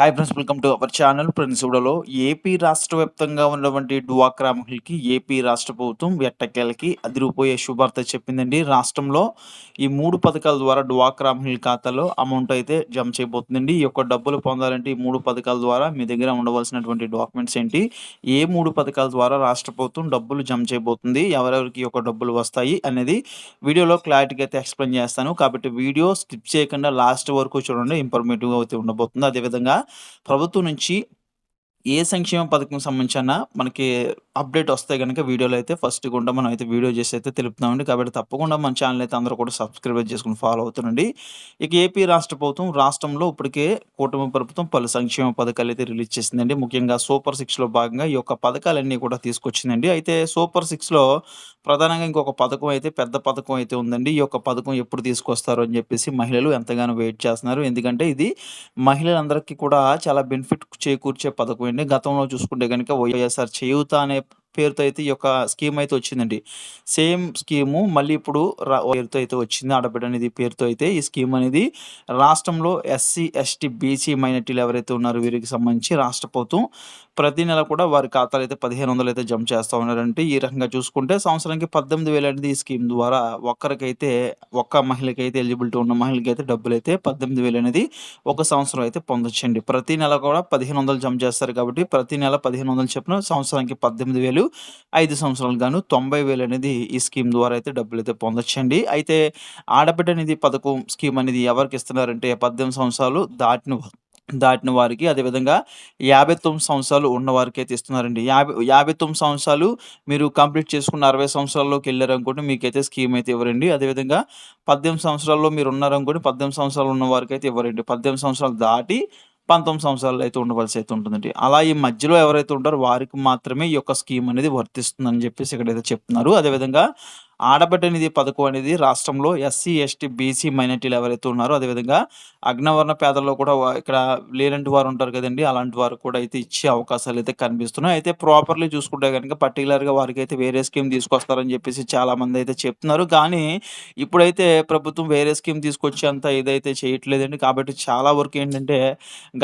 Hi friends welcome to our channel friends ఇవిడలో AP రాష్ట్ర వ్యాప్తంగా ఉన్నటువంటి డ్వాక్రా మహిళకి ఏపీ రాష్ట్ర ప్రభుత్వం ఎట్టకేలకి అదిరిపోయే శుభార్త చెప్పిందండి. రాష్ట్రంలో ఈ మూడు పథకాల ద్వారా డ్వాక్రా మహిళ ఖాతాలో అమౌంట్ అయితే జమ చేయబోతుందండి. ఈ యొక్క డబ్బులు పొందాలంటే ఈ మూడు పథకాల ద్వారా మీ దగ్గర ఉండవలసినటువంటి డాక్యుమెంట్స్ ఏంటి? ఏ మూడు పథకాల ద్వారా రాష్ట్ర ప్రభుత్వం డబ్బులు జమ చేయబోతుంది? ఎవరెవరికి ఈ యొక్క డబ్బులు వస్తాయి? అనేది వీడియోలో క్లారిటీగా అయితే ఎక్స్ప్లెయిన్ చేస్తాను. కాబట్టి వీడియో స్కిప్ చేయకుండా లాస్ట్ వరకు చూడండి. ఇన్ఫర్మేటివ్గా అయితే ఉండబోతుంది. అదేవిధంగా ప్రభుత్వం నుంచి ఏ సంక్షేమ పథకం సంబంధించిన మనకి అప్డేట్ వస్తే కనుక వీడియోలో అయితే ఫస్ట్ కూడా మనం అయితే వీడియో చేసి అయితే తెలుపుతామండి కాబట్టి తప్పకుండా మన ఛానల్ అయితే అందరూ కూడా సబ్స్క్రైబ్ చేసుకుని ఫాలో అవుతుండండి ఇక ఏపీ రాష్ట్ర ప్రభుత్వం రాష్ట్రంలో ఇప్పటికే కూటమి ప్రభుత్వం పలు సంక్షేమ పథకాలు అయితే రిలీజ్ చేసిందండి ముఖ్యంగా సూపర్ సిక్స్లో భాగంగా ఈ యొక్క పథకాలన్నీ కూడా తీసుకొచ్చిందండి అయితే సూపర్ సిక్స్లో ప్రధానంగా ఇంకొక పథకం అయితే పెద్ద పథకం అయితే ఉందండి ఈ యొక్క పథకం ఎప్పుడు తీసుకొస్తారు అని చెప్పేసి మహిళలు ఎంతగానో వెయిట్ చేస్తున్నారు ఎందుకంటే ఇది మహిళలందరికీ కూడా చాలా బెనిఫిట్ చేకూర్చే పథకం అండి గతంలో చూసుకుంటే కనుక వైఎస్ఆర్ చేయూత అనే పేరుతో అయితే ఈ యొక్క స్కీమ్ అయితే వచ్చిందండి. సేమ్ స్కీము మళ్ళీ ఇప్పుడు పేరుతో అయితే వచ్చింది. ఆడబిడ్డ అనేది పేరుతో అయితే ఈ స్కీమ్ అనేది రాష్ట్రంలో ఎస్సీ ఎస్టీ బీసీ మైనార్టీలు ఎవరైతే ఉన్నారో వీరికి సంబంధించి రాష్ట్ర ప్రభుత్వం ప్రతి నెల కూడా వారి ఖాతాలు అయితే పదిహేను వందలు అయితే జమ చేస్తూ ఉన్నారంటే ఈ రకంగా చూసుకుంటే సంవత్సరానికి పద్దెనిమిది వేలు అనేది ఈ స్కీమ్ ద్వారా ఒక్కరికైతే ఒక్క మహిళకి అయితే ఎలిజిబిలిటీ ఉన్న మహిళకి అయితే డబ్బులు అయితే పద్దెనిమిది వేలు అనేది ఒక సంవత్సరం అయితే పొందొచ్చండి. ప్రతి నెల కూడా పదిహేను వందలు జమ చేస్తారు కాబట్టి ప్రతి నెల పదిహేను వందలు చెప్పిన సంవత్సరానికి పద్దెనిమిది వేలు ఐదు సంవత్సరాలు గాను తొంభై వేలు అనేది ఈ స్కీమ్ ద్వారా అయితే డబ్బులు అయితే పొందొచ్చండి. అయితే ఆడబిడ్డ నిధి పథకం స్కీమ్ అనేది ఎవరికి ఇస్తున్నారంటే పద్దెనిమిది సంవత్సరాలు దాటిన దాటిన వారికి అదేవిధంగా యాభై తొమ్మిది సంవత్సరాలు ఉన్న వారికి అయితే ఇస్తున్నారండి. యాభై యాభై తొమ్మిది సంవత్సరాలు మీరు కంప్లీట్ చేసుకున్న అరవై సంవత్సరాల్లోకి వెళ్ళారనుకోండి మీకైతే స్కీమ్ అయితే ఇవ్వరండి. అదేవిధంగా పద్దెనిమిది సంవత్సరాల్లో మీరు ఉన్నారనుకోండి పద్దెనిమిది సంవత్సరాలు ఉన్న వారికి అయితే ఇవ్వరండి. పద్దెనిమిది సంవత్సరాలు దాటి పంతొమ్మిది సంవత్సరాలు అయితే ఉండవలసి అయితే ఉంటుందండి. అలా ఈ మధ్యలో ఎవరైతే ఉంటారో వారికి మాత్రమే ఈ యొక్క స్కీమ్ అనేది వర్తిస్తుందని చెప్పేసి ఇక్కడైతే చెప్తున్నారు. అదేవిధంగా ఆడబిడ్డ నిధి పథకం అనేది రాష్ట్రంలో ఎస్సీ ఎస్టీ బీసీ మైనార్టీలు ఎవరైతే ఉన్నారో అదేవిధంగా అగ్నవర్ణ పేదల్లో కూడా ఇక్కడ లేనంటి వారు ఉంటారు కదండి. అలాంటి వారు కూడా అయితే ఇచ్చే అవకాశాలు అయితే కనిపిస్తున్నాయి. అయితే ప్రాపర్లీ చూసుకుంటే కనుక పర్టికులర్గా వారికి అయితే వేరే స్కీమ్ తీసుకొస్తారని చెప్పేసి చాలామంది అయితే చెప్తున్నారు. కానీ ఇప్పుడైతే ప్రభుత్వం వేరే స్కీమ్ తీసుకొచ్చేంత ఇదైతే చేయట్లేదండి. కాబట్టి చాలా వరకు ఏంటంటే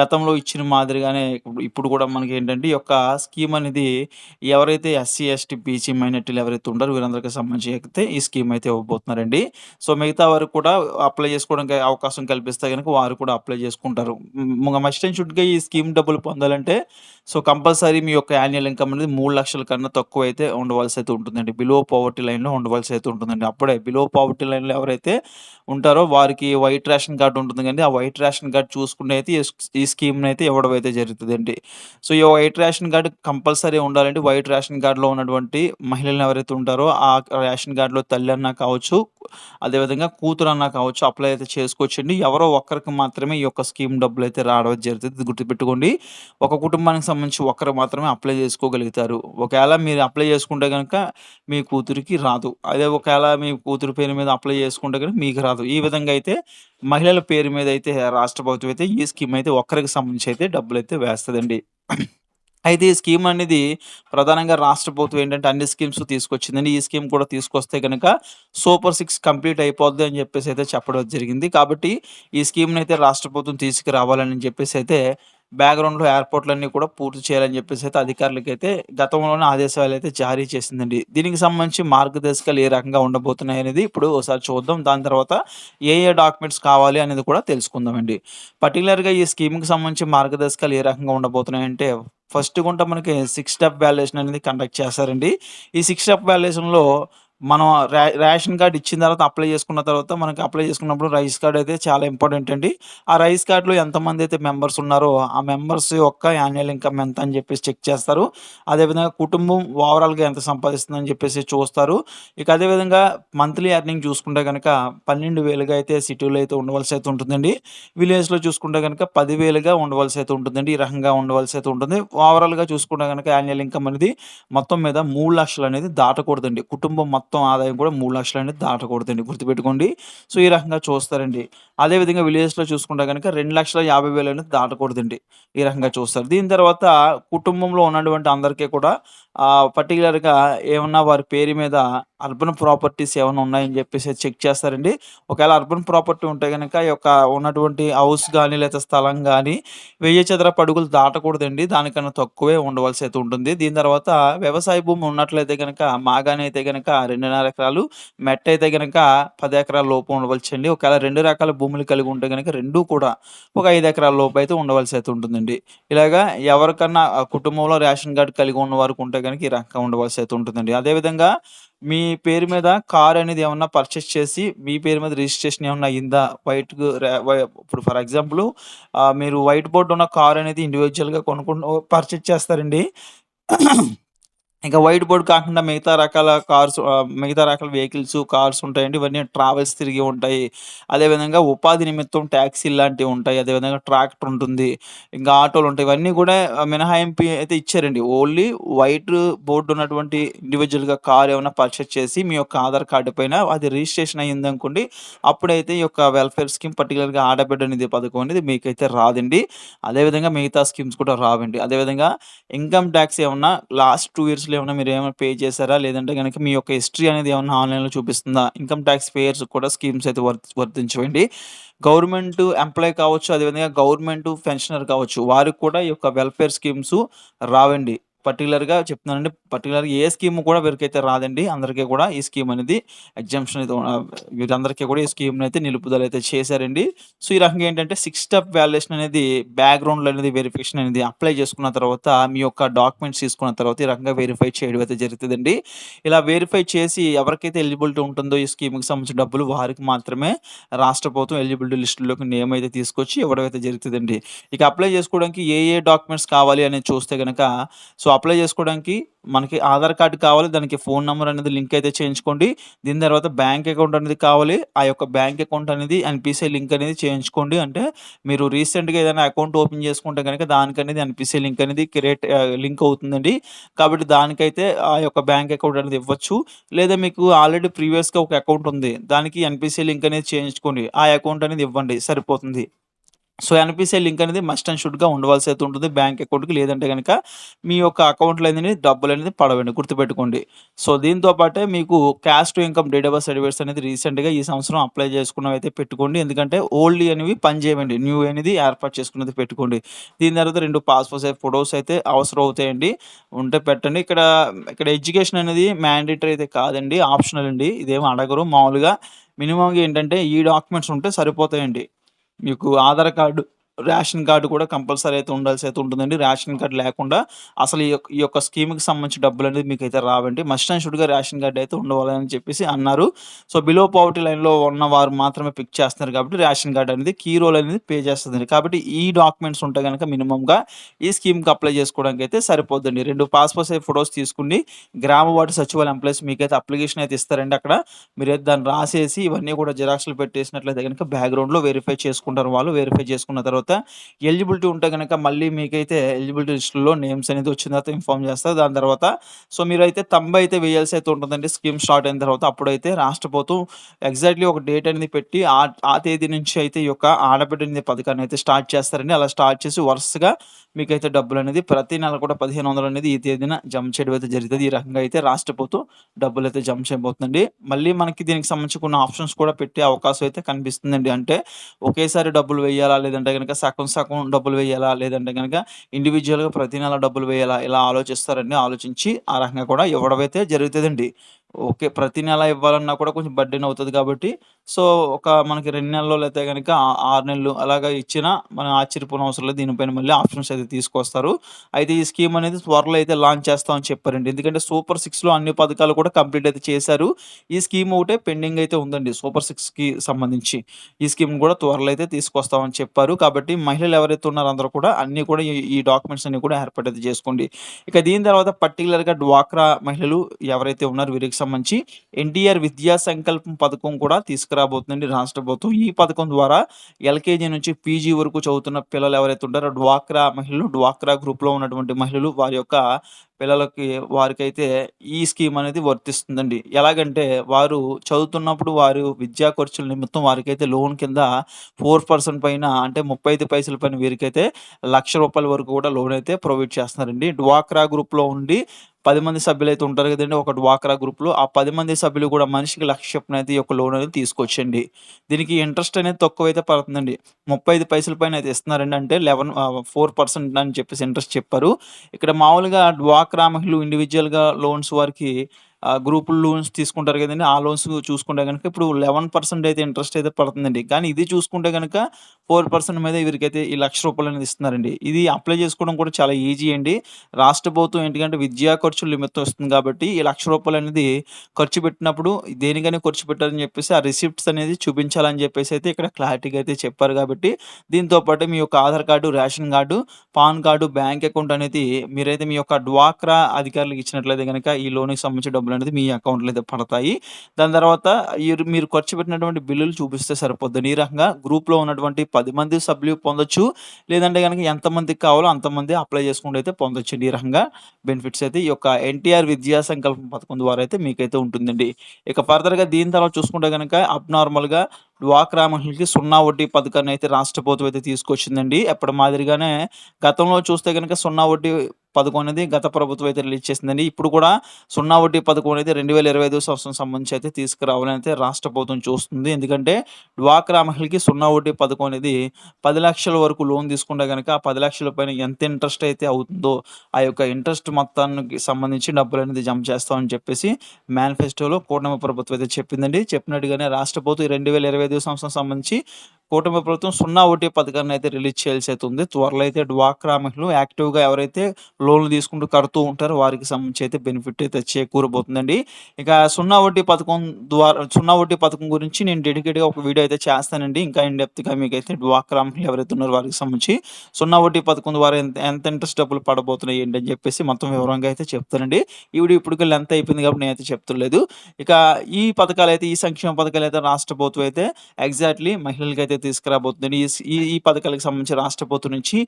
గతంలో ఇచ్చిన మాదిరిగానే ఇప్పుడు కూడా మనకి ఏంటంటే ఈ యొక్క స్కీమ్ అనేది ఎవరైతే ఎస్సీ ఎస్టీ బీసీ మైనార్టీలు ఎవరైతే ఉంటారో వీరందరికీ సంబంధించి అయితే ఈ స్కీమ్ అయితే ఇవ్వబోతున్నారండి. సో మిగతా వారు కూడా అప్లై చేసుకోవడానికి అవకాశం కల్పిస్తే కనుక వారు కూడా అప్లై చేసుకుంటారు. మస్ట్ అండ్ షుడ్గా ఈ స్కీమ్ డబ్బులు పొందాలంటే సో కంపల్సరీ మీ యొక్క యాన్యువల్ ఇన్కమ్ అనేది మూడు లక్షల కన్నా తక్కువ అయితే ఉండవలసి అయితే ఉంటుందండి. బిలో పావర్టీ లైన్లో ఉండవలసి అయితే ఉంటుందండి. అప్పుడే బిలో పావర్టీ లైన్లో ఎవరైతే ఉంటారో వారికి వైట్ రేషన్ కార్డు ఉంటుంది కానీ ఆ వైట్ రేషన్ కార్డు చూసుకుంటే అయితే ఈ స్కీమ్ని అయితే ఇవ్వడం అయితే జరుగుతుందండి. సో ఈ వైట్ రేషన్ కార్డు కంపల్సరీ ఉండాలంటే వైట్ రేషన్ కార్డులో ఉన్నటువంటి మహిళలు ఎవరైతే ఉంటారో ఆ రేషన్ కార్డులో తల్లి అన్నా కావచ్చు అదేవిధంగా కూతురు అన్నా కావచ్చు అప్లై అయితే చేసుకోవచ్చండి. ఎవరో ఒక్కరికి మాత్రమే ఈ యొక్క స్కీమ్ డబ్బులు అయితే రావడం జరుగుతుంది. గుర్తుపెట్టుకోండి ఒక కుటుంబానికి సంబంధించి ఒక్కరు మాత్రమే అప్లై చేసుకోగలుగుతారు. ఒకవేళ మీరు అప్లై చేసుకుంటే కనుక మీ కూతురికి రాదు. అదే ఒకవేళ మీ కూతురు పేరు మీద అప్లై చేసుకుంటే కనుక మీకు రాదు. ఈ విధంగా అయితే మహిళల పేరు మీద అయితే రాష్ట్ర ప్రభుత్వం అయితే ఈ స్కీమ్ అయితే ఒక్కరికి సంబంధించి అయితే డబ్బులు అయితే వేస్తుందండి. అయితే ఈ స్కీమ్ అనేది ప్రధానంగా రాష్ట్ర ప్రభుత్వం ఏంటంటే అన్ని స్కీమ్స్ తీసుకొచ్చిందండి. ఈ స్కీమ్ కూడా తీసుకొస్తే కనుక సూపర్ సిక్స్ కంప్లీట్ అయిపోద్ది అని చెప్పేసి అయితే చెప్పడం జరిగింది. కాబట్టి ఈ స్కీమ్ని అయితే రాష్ట్ర ప్రభుత్వం తీసుకురావాలని చెప్పేసి అయితే బ్యాక్గ్రౌండ్లో ఎయిర్పోర్ట్లన్నీ కూడా పూర్తి చేయాలని చెప్పేసి అయితే అధికారులకి అయితే గతంలోనే ఆదేశాలు అయితే జారీ చేసిందండి. దీనికి సంబంధించి మార్గదర్శకాలు ఏ రకంగా ఉండబోతున్నాయి అనేది ఇప్పుడు ఒకసారి చూద్దాం. దాని తర్వాత ఏ ఏ డాక్యుమెంట్స్ కావాలి అనేది కూడా తెలుసుకుందామండి. పర్టికులర్గా ఈ స్కీమ్కి సంబంధించి మార్గదర్శకాలు ఏ రకంగా ఉండబోతున్నాయి అంటే ఫస్ట్ గుంట మనకి సిక్స్ స్టెప్ వ్యాల్యుయేషన్ అనేది కండక్ట్ చేస్తారండి. ఈ సిక్స్ స్టెప్ వ్యాల్యుయేషన్లో మనం రా రేషన్ కార్డ్ ఇచ్చిన తర్వాత అప్లై చేసుకున్న తర్వాత మనకి అప్లై చేసుకున్నప్పుడు రైస్ కార్డ్ అయితే చాలా ఇంపార్టెంట్ అండి. ఆ రైస్ కార్డ్లో ఎంతమంది అయితే మెంబర్స్ ఉన్నారో ఆ మెంబర్స్ యొక్క యాన్యువల్ ఇన్కమ్ ఎంత అని చెప్పేసి చెక్ చేస్తారు. అదేవిధంగా కుటుంబం ఓవరాల్గా ఎంత సంపాదిస్తుందని చెప్పేసి చూస్తారు. ఇక అదేవిధంగా మంత్లీ ఎర్నింగ్ చూసుకుంటే కనుక పన్నెండు వేలుగా అయితే సిటీలో అయితే ఉండవలసి అయితే ఉంటుందండి. విలేజ్లో చూసుకుంటే కనుక పదివేలుగా ఉండవలసి అయితే ఉంటుందండి. ఈ రకంగా ఉండవలసి అయితే ఉంటుంది. ఓవరాల్గా చూసుకుంటే కనుక యాన్యువల్ ఇన్కమ్ అనేది మొత్తం మీద మూడు లక్షలు అనేది దాటకూడదండి. కుటుంబం మొత్తం మొత్తం ఆదాయం కూడా మూడు లక్షలు అనేది దాటకూడదండి. గుర్తుపెట్టుకోండి. సో ఈ రకంగా చూస్తారండి. అదేవిధంగా విలేజ్లో చూసుకుంటే కనుక రెండు లక్షల యాభై వేలు అనేది దాటకూడదండి. ఈ రకంగా చూస్తారు. దీని తర్వాత కుటుంబంలో ఉన్నటువంటి అందరికీ కూడా పర్టికులర్గా ఏమన్నా వారి పేరు మీద అర్బన్ ప్రాపర్టీస్ ఏమైనా ఉన్నాయని చెప్పేసి చెక్ చేస్తారండి. ఒకవేళ అర్బన్ ప్రాపర్టీ ఉంటే కనుక ఈ యొక్క ఉన్నటువంటి హౌస్ కానీ లేదా స్థలం కానీ వెయ్యి చదరపు అడుగులు దాటకూడదండి. దానికన్నా తక్కువే ఉండవలసి అయితే ఉంటుంది. దీని తర్వాత వ్యవసాయ భూమి ఉన్నట్లయితే కనుక మాగాని అయితే కనుక రెండున్నర ఎకరాలు, మెట్ట అయితే కనుక పది ఎకరాల లోపు ఉండవలసండి. ఒకవేళ రెండు రకాల భూములు కలిగి ఉంటే కనుక రెండూ కూడా ఒక ఐదు ఎకరాల లోపు అయితే ఉండవలసి అయితే ఉంటుందండి. ఇలాగా ఎవరికన్నా కుటుంబంలో రేషన్ కార్డు కలిగి ఉన్న వారికి ఉంటే కనుక ఈ రకంగా ఉండవలసి అయితే ఉంటుందండి. అదేవిధంగా మీ పేరు మీద కార్ అనేది ఏమన్నా పర్చేస్ చేసి మీ పేరు మీద రిజిస్ట్రేషన్ ఏమన్నా అయిందా? వైట్ ఇప్పుడు ఫర్ ఎగ్జాంపుల్ మీరు వైట్ బోర్డ్ ఉన్న కార్ అనేది ఇండివిజువల్గా కొనుక్కుంటూ పర్చేస్ చేస్తారండి. ఇంకా వైట్ బోర్డ్ కాకుండా మిగతా రకాల కార్స్ మిగతా రకాల వెహికల్స్, కార్స్ ఉంటాయండి. ఇవన్నీ ట్రావెల్స్ తిరిగి ఉంటాయి. అదేవిధంగా ఉపాధి నిమిత్తం ట్యాక్సీలు లాంటివి ఉంటాయి. అదేవిధంగా ట్రాక్టర్ ఉంటుంది. ఇంకా ఆటోలు ఉంటాయి. ఇవన్నీ కూడా మినహాయింపు అయితే ఇచ్చారండి. ఓన్లీ వైట్ బోర్డు ఉన్నటువంటి ఇండివిజువల్గా కార్ ఏమైనా పర్చేస్ చేసి మీ యొక్క ఆధార్ కార్డు పైన అది రిజిస్ట్రేషన్ అయిందనుకోండి. అప్పుడైతే ఈ యొక్క వెల్ఫేర్ స్కీమ్ పర్టిక్యులర్‌గా ఆడబిడ్డ నిధి పథకం అనేది మీకైతే రాదండి. అదేవిధంగా మిగతా స్కీమ్స్ కూడా రావండి. అదేవిధంగా ఇన్‌కమ్ టాక్స్ ఏమన్నా లాస్ట్ టూ ఇయర్స్ 2 ఏమైనా మీరు ఏమైనా పే చేశారా? లేదంటే గనక మీ యొక్క హిస్టరీ అనేది ఏమైనా ఆన్‌లైన్‌లో చూపిస్తుందా? ఇన్‌కమ్ ట్యాక్స్ పేయర్స్ కూడా స్కీమ్స్ అయితే వర్తి వర్తించవండి. గవర్నమెంట్ ఎంప్లాయ్ కావచ్చు, అదేవిధంగా గవర్నమెంట్ పెన్షనర్ కావచ్చు. వారికి కూడా ఈ యొక్క వెల్ఫేర్ స్కీమ్స్ రావండి. పర్టికులర్గా చెప్తున్నానండి. పర్టిక్యులర్‌గా ఏ స్కీమ్ కూడా వీరికైతే రాదండి. అందరికీ కూడా ఈ స్కీమ్ అనేది ఎగ్జామ్షన్ అయితే వీరందరికీ కూడా ఈ స్కీమ్‌నైతే నిలుపుదల అయితే చేశారండి. సో, ఈ రకంగా ఏంటంటే సిక్స్ స్టెప్ వాలిడేషన్ అనేది బ్యాక్‌గ్రౌండ్‌లో అనేది వెరిఫికేషన్ అనేది అప్లై చేసుకున్న తర్వాత మీ యొక్క డాక్యుమెంట్స్ తీసుకున్న తర్వాత ఈ రకంగా వెరిఫై చేయడం అయితే జరుగుతుందండి ఇలా వెరిఫై చేసి ఎవరికైతే ఎలిజిబిలిటీ ఉంటుందో ఈ స్కీమ్‌కి సంబంధించిన డబ్బులు వారికి మాత్రమే రాష్ట్ర ప్రభుత్వం ఎలిజిబిలిటీ లిస్టులోకి నేమ్ అయితే తీసుకొచ్చి ఇవ్వడం అయితే జరుగుతుందండి ఇక అప్లై చేసుకోవడానికి ఏ ఏ డాక్యుమెంట్స్ కావాలి అనేది చూస్తే కనుక సో, అప్లై చేసుకోవడానికి మనకి ఆధార్ కార్డ్ కావాలి. దానికి ఫోన్ నెంబర్ అనేది లింక్ అయితే చేయించుకోండి. దీని తర్వాత బ్యాంక్ అకౌంట్ అనేది కావాలి. ఆ యొక్క బ్యాంక్ అకౌంట్ అనేది ఎన్పిసిఐ లింక్ అనేది చేయించుకోండి. అంటే మీరు రీసెంట్‌గా ఏదైనా అకౌంట్ ఓపెన్ చేసుకుంటే గనక దానికనేది ఎన్పిసిఐ లింక్ అనేది క్రియేట్ లింక్ అవుతుందండి. కాబట్టి దానికైతే ఆ యొక్క బ్యాంక్ అకౌంట్ అనేది ఇవ్వచ్చు. లేదా మీకు ఆల్రెడీ ప్రీవియస్‌గా ఒక అకౌంట్ ఉంది. దానికి ఎన్పిసిఐ లింక్ అనేది చేయించుకోండి. ఆ అకౌంట్ అనేది ఇవ్వండి సరిపోతుంది. సో, ఎన్‌పీసీ లింక్ అనేది మస్ట్ అండ్ షుడ్‌గా ఉండవలసి అయితే ఉంటుంది బ్యాంక్ అకౌంట్‌కి. లేదంటే కనుక మీ యొక్క అకౌంట్‌లో అనేది డబ్బులనేది పడవండి. గుర్తుపెట్టుకోండి. సో, దీంతో పాటే మీకు cash to income date of certificates అనేది రీసెంట్‌గా ఈ సంవత్సరం అప్లై చేసుకున్నవైతే పెట్టుకోండి. ఎందుకంటే ఓల్డ్ అనేవి పనిచేయండి న్యూ అనేది ఏర్పాటు చేసుకున్నది పెట్టుకోండి. దీని తర్వాత రెండు పాస్‌పోర్ట్ సైజ్ ఫోటోస్ అయితే అవసరం అవుతాయండి. ఉంటే పెట్టండి. ఇక్కడ ఇక్కడ ఎడ్యుకేషన్ అనేది మ్యాండేటరీ అయితే కాదండి. ఆప్షనల్ అండి. ఇదేమి అడగరు. మామూలుగా మినిమంగా ఏంటంటే ఈ డాక్యుమెంట్స్ ఉంటే సరిపోతాయండి. మీకు ఆధార్ కార్డు రేషన్ కార్డు కూడా కంపల్సరీ అయితే ఉండాల్సి అయితే ఉంటుందండి. రేషన్ కార్డు లేకుండా అసలు ఈ యొక్క ఈ యొక్క డబ్బులు సంబంధించిన మీకు మీకైతే రావండి. మస్ట్ అండ్ షుడ్‌గా రేషన్ కార్డ్ అయితే ఉండవాలని చెప్పేసి అన్నారు. సో, బిలో పావర్టీ లైన్‌లో ఉన్నవారు మాత్రమే పిక్ చేస్తున్నారు కాబట్టి రేషన్ కార్డ్ అనేది కీ రోల్ అనేది పే చేస్తుందండి కాబట్టి ఈ డాక్యుమెంట్స్ ఉంటే కనుక మినిమమ్‌గా ఈ స్కీమ్‌కి అప్లై చేసుకోవడానికి అయితే సరిపోద్దండి. రెండు పాస్‌పోర్ట్ సైజ్ ఫొటోస్ తీసుకొని గ్రామ వార్డు సచివాలయం ఎంప్లాయీస్ మీకైతే అప్లికేషన్ అయితే ఇస్తారండి అక్కడ. మీరైతే దాన్ని రాసేసి ఇవన్నీ కూడా జిరాక్స్‌లు పెట్టేసినట్లయితే కనుక బ్యాక్‌గ్రౌండ్‌లో వెరిఫై చేసుకుంటారు వాళ్ళు. వెరిఫై చేసుకున్న తర్వాత ఎలిజిబిలిటీ ఉంటే గనక మళ్ళీ మీకైతే ఎలిజిబిలిటీ లిస్టులో నేమ్స్ అనేది వచ్చిన తర్వాత ఇన్ఫార్మ్ చేస్తారు. దాని తర్వాత సో, మీరైతే థంబ్ అయితే వేయాల్సి అయితే ఉంటుందండి. స్కీమ్ స్టార్ట్ అయిన తర్వాత అప్పుడైతే రాష్ట్ర ప్రభుత్వం ఎగ్జాక్ట్‌లీ ఒక డేట్ అనేది పెట్టి ఆ ఆ తేదీ నుంచి అయితే ఈ యొక్క ఆడబిడ్డ పథకాన్ని అయితే స్టార్ట్ చేస్తారండి. అలా స్టార్ట్ చేసి వరుసగా మీకైతే డబ్బులు అనేది ప్రతి నెల కూడా 1500 అనేది ఈ తేదీన జమ చేయడం అయితే జరుగుతుంది ఈ రకంగా అయితే రాష్ట్ర ప్రభుత్వం డబ్బులైతే జమ చేయబోతుందండి. మళ్ళీ మనకి దీనికి సంబంధించి కొన్ని ఆప్షన్స్ కూడా పెట్టే అవకాశం అయితే కనిపిస్తుందండి. అంటే ఒకేసారి డబ్బులు వేయాలా? లేదంటే గనక సగం సగం డబ్బులు వేయాలా? లేదంటే కనుక ఇండివిజువల్గా ప్రతి నెల డబ్బులు వేయాలా? ఇలా ఆలోచిస్తారండి. ఆలోచించి ఆ రకంగా కూడా ఇవ్వడం అయితే జరుగుతుందండి ఓకే. ప్రతి నెల ఇవ్వాలన్నా కూడా కొంచెం బర్డెన్ అవుతుంది కాబట్టి సో, ఒక మనకి రెండు నెలల్లో లేతే గనక ఆరు నెలలు అలాగా ఇచ్చినా మనం ఆశ్చర్యపోనవసరం లేదు. దీనిపైన మళ్ళీ ఆప్షన్స్ అయితే తీసుకొస్తారు. అయితే ఈ స్కీమ్ అనేది త్వరలో అయితే లాంచ్ చేస్తామని చెప్పారండి. ఎందుకంటే సూపర్ సిక్స్‌లో అన్ని పథకాలు కూడా కంప్లీట్ అయితే చేశారు. ఈ స్కీమ్ ఒకటే పెండింగ్ అయితే ఉందండి. సూపర్ సిక్స్‌కి సంబంధించి. ఈ స్కీమ్ కూడా త్వరలో అయితే తీసుకొస్తామని చెప్పారు. కాబట్టి మహిళలు ఎవరైతే ఉన్నారో అందరూ కూడా అన్నీ కూడా ఈ డాక్యుమెంట్స్ అన్ని కూడా ఏర్పాటు అయితే చేసుకోండి. ఇక దీని తర్వాత పర్టికులర్గా డ్వాక్రా మహిళలు ఎవరైతే ఉన్నారో వీరికి సంబంధించి ఎన్టీఆర్ విద్యా సంకల్పం పథకం కూడా తీసుకురాబోతుందండి రాష్ట్ర ప్రభుత్వం. ఈ పథకం ద్వారా ఎల్‌కేజీ నుంచి పీజీ వరకు చదువుతున్న పిల్లలు ఎవరైతే ఉంటారో డ్వాక్రా మహిళలు, డ్వాక్రా గ్రూప్‌లో ఉన్నటువంటి మహిళలు వారి యొక్క పిల్లలకి వారికైతే ఈ స్కీమ్ అనేది వర్తిస్తుందండి. ఎలాగంటే వారు చదువుతున్నప్పుడు వారు విద్యా ఖర్చుల నిమిత్తం వారికైతే లోన్ కింద ఫోర్ పర్సెంట్ పైన అంటే 35 పైసల పైన వీరికైతే లక్ష రూపాయల వరకు కూడా లోన్ అయితే ప్రొవైడ్ చేస్తున్నారండి. డ్వాక్రా గ్రూప్‌లో ఉండి పది మంది అయితే ఉంటారు కదండి ఒక డ్వాక్రా గ్రూప్‌లో. ఆ పది మంది సభ్యులు కూడా మనిషికి లక్ష చొప్పున అయితే ఈ యొక్క లోన్ అనేది తీసుకొచ్చండి దీనికి ఇంట్రెస్ట్ అనేది తక్కువైతే పడుతుందండి. 35 పైసల పైన అయితే ఇస్తున్నారండి. అంటే లెవెన్ ఫోర్ పర్సెంట్ అని చెప్పేసి ఇంట్రెస్ట్ చెప్పారు. ఇక్కడ మామూలుగా డ్వాక్రా మహిళలు ఇండివిజువల్గా లోన్స్ వారికి గ్రూప్ లోన్స్ తీసుకుంటారు కదండి ఆ లోన్స్ చూసుకుంటే గనుక ఇప్పుడు 11% అయితే ఇంట్రెస్ట్ అయితే పడుతుందండి. కానీ ఇది చూసుకుంటే కనుక ఫోర్ పర్సెంట్ మీద వీరికైతే ఈ లక్ష రూపాయలు అనేది ఇస్తున్నారండి. ఇది అప్లై చేసుకోవడం కూడా చాలా ఈజీ అండి. రాష్ట్ర ప్రభుత్వం ఏంటంటే విద్యా ఖర్చుల లిమిట్ వస్తుంది కాబట్టి ఈ లక్ష రూపాయలు అనేది ఖర్చు పెట్టినప్పుడు దేనికైనా ఖర్చు పెట్టారని చెప్పేసి ఆ రిసిప్ట్స్ అనేది చూపించాలని చెప్పేసి అయితే ఇక్కడ క్లారిటీగా అయితే చెప్పారు కాబట్టి దీంతో పాటు మీ యొక్క Aadhaar card, ration card, PAN card, bank account అనేది మీరైతే మీ యొక్క డ్వాక్రా అధికారులకు ఇచ్చినట్లయితే కనుక ఈ లోన్‌కి సంబంధించిన డబ్బులనేది మీ అకౌంట్‌లో అయితే పడతాయి. దాని తర్వాత మీరు ఖర్చు పెట్టినటువంటి బిల్లులు చూపిస్తే సరిపోద్దండి. ఈ రకంగా గ్రూప్‌లో ఉన్నటువంటి పది మంది సభ్యులు పొందొచ్చు. లేదంటే గనక ఎంతమందికి కావాలో అంతమంది అప్లై చేసుకుంటూ అయితే పొందొచ్చు ఈ రకంగా బెనిఫిట్స్ అయితే ఈ యొక్క ఎన్టీఆర్ విద్యా సంకల్పం పథకం ద్వారా అయితే మీకైతే ఉంటుందండి. ఇక ఫర్దర్‌గా దీని తర్వాత చూసుకుంటే కనుక అబ్‌నార్మల్‌గా డ్వాక్రా మహిళలకి సున్నా వడ్డీ పథకాన్ని అయితే రాష్ట్ర ప్రభుత్వం అయితే తీసుకొచ్చిందండి. ఎప్పటి మాదిరిగానే గతంలో చూస్తే కనుక సున్నా వడ్డీ పథకం అనేది గత ప్రభుత్వం అయితే రిలీజ్ చేసిందండి. ఇప్పుడు కూడా సున్నా వడ్డీ పథకం అనేది 2025 సంవత్సరం సంబంధించి అయితే తీసుకురావాలని అయితే రాష్ట్ర ప్రభుత్వం చూస్తుంది. ఎందుకంటే డ్వాక్రా మహిళకి సున్నా వడ్డీ పథకం అనేది 10,00,000 వరకు లోన్ తీసుకుంటే కనుక ఆ 10,00,000 పైన ఎంత ఇంట్రెస్ట్ అయితే అవుతుందో ఆ యొక్క ఇంట్రెస్ట్ మొత్తానికి సంబంధించి డబ్బులు అనేది జమ చేస్తామని చెప్పేసి మేనిఫెస్టోలో కూటమి ప్రభుత్వం అయితే చెప్పిందండి. చెప్పినట్టుగానే రాష్ట్ర ప్రభుత్వం 2025 సంవత్సరం సంబంధించి కూటమి ప్రభుత్వం సున్నా వడ్డీ పథకాన్ని అయితే రిలీజ్ చేయాల్సి అయితే ఉంది. త్వరలో అయితే డ్వాక్రా మహిళలు యాక్టివ్‌గా ఎవరైతే లోన్‌లు తీసుకుంటూ కడుతూ ఉంటారో వారికి సంబంధించి అయితే బెనిఫిట్ అయితే చేకూరబోతుందండి. ఇక సున్నా వడ్డీ పథకం ద్వారా సున్నా వడ్డీ పథకం గురించి నేను డెడికేట్‌గా ఒక వీడియో అయితే చేస్తానండి. ఇంకా ఇన్ డెప్త్‌గా మీకైతే డ్వాక్రా మహిళలు ఎవరైతే ఉన్నారో వారికి సంబంధించి సున్నా వడ్డీ పథకం ద్వారా ఎంత ఎంత ఇంట్రెస్ట్ డబ్బులు పడబోతున్నాయి ఏంటి అని చెప్పేసి మొత్తం వివరంగా అయితే చెప్తానండి. ఈ వీడియో ఇప్పటికి లెంత్ అయిపోయింది కాబట్టి నేనైతే చెప్తలేదు. ఇక ఈ పథకాలు అయితే ఈ సంక్షేమ పథకాలైతే రాష్ట్ర ప్రభుత్వం అయితే ఎగ్జాక్ట్‌లీ మహిళలకైతే అయితే ఈ ఈ ఈ పథకాలకు సంబంధించి రాష్ట్ర ప్రభుత్వం నుంచి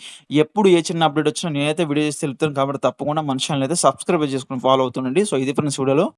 ఎప్పుడు ఏ చిన్న అప్డేట్ వచ్చినా నేనైతే వీడియో చేసి తెలుపుతాను కాబట్టి తప్పకుండా మన ఛానల్ అయితే సబ్స్క్రైబ్ చేసుకొని ఫాలో అవుతుండండి. సో ఇది ఫ్రెండ్స్ వీడియోలో